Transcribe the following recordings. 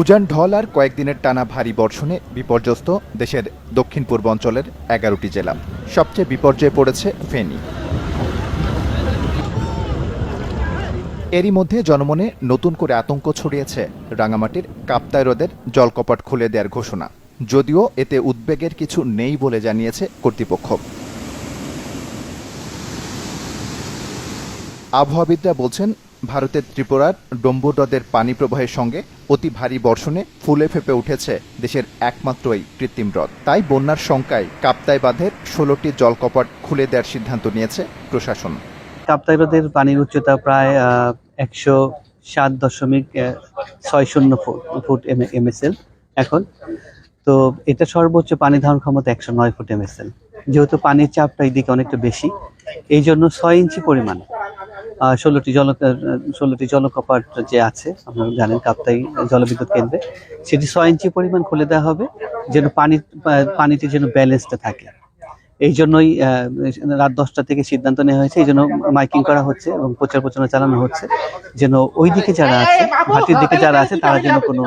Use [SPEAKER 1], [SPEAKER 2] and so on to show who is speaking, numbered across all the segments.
[SPEAKER 1] উজান ঢল আর কয়েকদিনের টানা ভারী বর্ষণে বিপর্যস্ত দেশের দক্ষিণ পূর্ব অঞ্চলের এগারোটি জেলা। সবচেয়ে বিপর্যয়ে পড়েছে ফেনী। এরই মধ্যে জনমনে নতুন করে আতঙ্ক ছড়িয়েছে রাঙামাটির কাপ্তাই হ্রদের জলকপাট খুলে দেওয়ার ঘোষণা। যদিও এতে উদ্বেগের কিছু নেই বলে জানিয়েছে কর্তৃপক্ষ। আবহাওয়াবিদরা বলছেন ভারতের ত্রিপুরার ডম্বুর হ্রদের পানি প্রবাহের সঙ্গে অতি ভারী বর্ষণে ফুলে ফেপে উঠেছে দেশের একমাত্র এই কৃত্রিম হ্রদ। তাই বন্যার শঙ্কায় কাপ্তাই বাঁধের ষোলোটি জলকপাট খুলে দেওয়ার সিদ্ধান্ত নিয়েছে প্রশাসন।
[SPEAKER 2] কাপ্তাই বাঁধের পানির উচ্চতা প্রায় একশো সাত দশমিক ছয় শূন্য ফুট ফুট এমএসএল এখন। তো এটা সর্বোচ্চ পানি ধারণ ক্ষমতা একশো নয় ফুট এমএসএল। যেহেতু পানির চাপটা এইদিকে অনেকটা বেশি এই জন্য ছয় ইঞ্চি পরিমাণ। ষোলোটি জল ষোলোটি জলকপাট যে আছে আপনারা জানেন কাপ্তাই জলবিদ্যুৎ কেন্দ্রে সেটি ছয় ইঞ্চি পরিমাণ খুলে দেওয়া হবে যেন পানি পানিটি যেন ব্যালেন্সটা থাকে। এই জন্যই আহ, রাত দশটা থেকে সিদ্ধান্ত নেওয়া হয়েছে এই জন্য মাইকিং করা হচ্ছে এবং প্রচার প্রচারণা চালানো হচ্ছে যেন ওই দিকে যারা আছে ঘাটির দিকে যারা আছে তারা যেন কোনো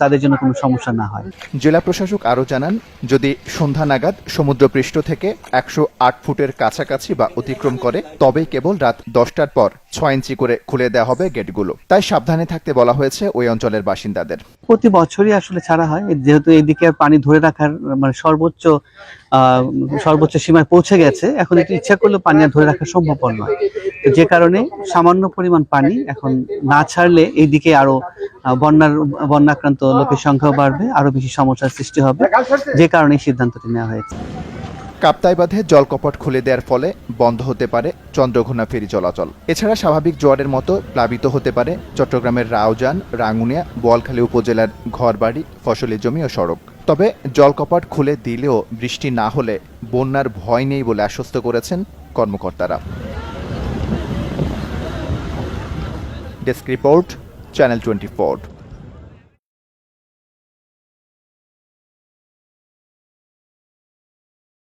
[SPEAKER 2] তাদের জন্য কোনো সমস্যা না হয়।
[SPEAKER 1] জেলা প্রশাসক আরও জানান যদি সন্ধ্যা নাগাদ সমুদ্রপৃষ্ঠ থেকে একশো আট ফুটের কাছাকাছি বা অতিক্রম করে তবেই কেবল রাত দশটার পর ছয় ইঞ্চি করে খুলে দেওয়া হবে গেটগুলো। তাই সাবধানে থাকতে বলা হয়েছে ওই অঞ্চলের বাসিন্দাদের।
[SPEAKER 2] প্রতি বছরই আসলে ছাড়া হয়। যেহেতু এইদিকে আর পানি ধরে রাখার মানে সর্বোচ্চ আহ, সর্বোচ্চ সীমায় পৌঁছে গেছে এখন একটু ইচ্ছা করলেও পানি আর ধরে রাখা সম্ভবপর নয়। যে কারণে সামান্য পরিমাণ পানি এখন না ছাড়লে এইদিকে আরও বন্যার বন্যাক্রান্ত লোকের সংখ্যা বাড়বে আরও বেশি সমস্যার সৃষ্টি হবে। যে কারণে এই সিদ্ধান্তটি নেওয়া হয়েছে।
[SPEAKER 1] কাপ্তাই বাঁধে জলকপট খুলে দেওয়ার ফলে বন্ধ হতে পারে চন্দ্রঘোনা ফেরি চলাচল। এছাড়া স্বাভাবিক জোয়ারের মতো প্লাবিত হতে পারে চট্টগ্রামের রাউজান রাঙ্গুনিয়া বোয়ালখালী উপজেলার ঘরবাড়ি ফসলি জমি ও সড়ক। তবে জলকপাট খুলে দিলেও বৃষ্টি না হলে বন্যার ভয় নেই বলে আশ্বস্ত করেছেন কর্মকর্তারা। Desk report channel twenty